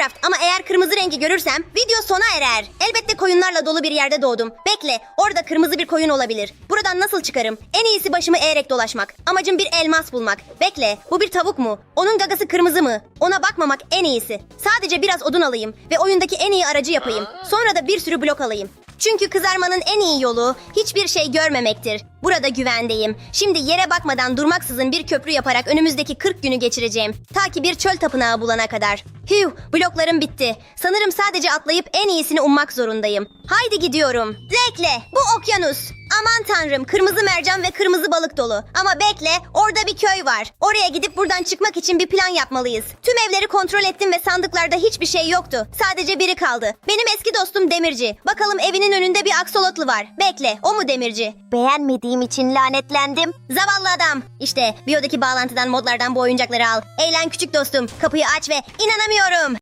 Minecraft ama eğer kırmızı rengi görürsem video sona erer. Elbette koyunlarla dolu bir yerde doğdum. Bekle orada kırmızı bir koyun olabilir. Buradan nasıl çıkarım? En iyisi başımı eğerek dolaşmak. Amacım bir elmas bulmak. Bekle bu bir tavuk mu? Onun gagası kırmızı mı? Ona bakmamak en iyisi. Sadece biraz odun alayım ve oyundaki en iyi aracı yapayım. Sonra da bir sürü blok alayım. Çünkü kızarmanın en iyi yolu hiçbir şey görmemektir. Burada güvendeyim. Şimdi yere bakmadan durmaksızın bir köprü yaparak önümüzdeki 40 günü geçireceğim. Ta ki bir çöl tapınağı bulana kadar. Hüh, bloklarım bitti. Sanırım sadece atlayıp en iyisini ummak zorundayım. Haydi gidiyorum. Bekle, bu okyanus. Aman tanrım, kırmızı mercan ve kırmızı balık dolu. Ama bekle, orada bir köy var. Oraya gidip buradan çıkmak için bir plan yapmalıyız. Tüm evleri kontrol ettim ve sandıklarda hiçbir şey yoktu. Sadece biri kaldı. Benim eski dostum Demirci. Bakalım evinin önünde bir aksolotlu var. Bekle, o mu Demirci? Beğenmediğim için lanetlendim. Zavallı adam. İşte biyodaki bağlantıdan modlardan bu oyuncakları al. Eğlen küçük dostum. Kapıyı aç ve inanamıyorum.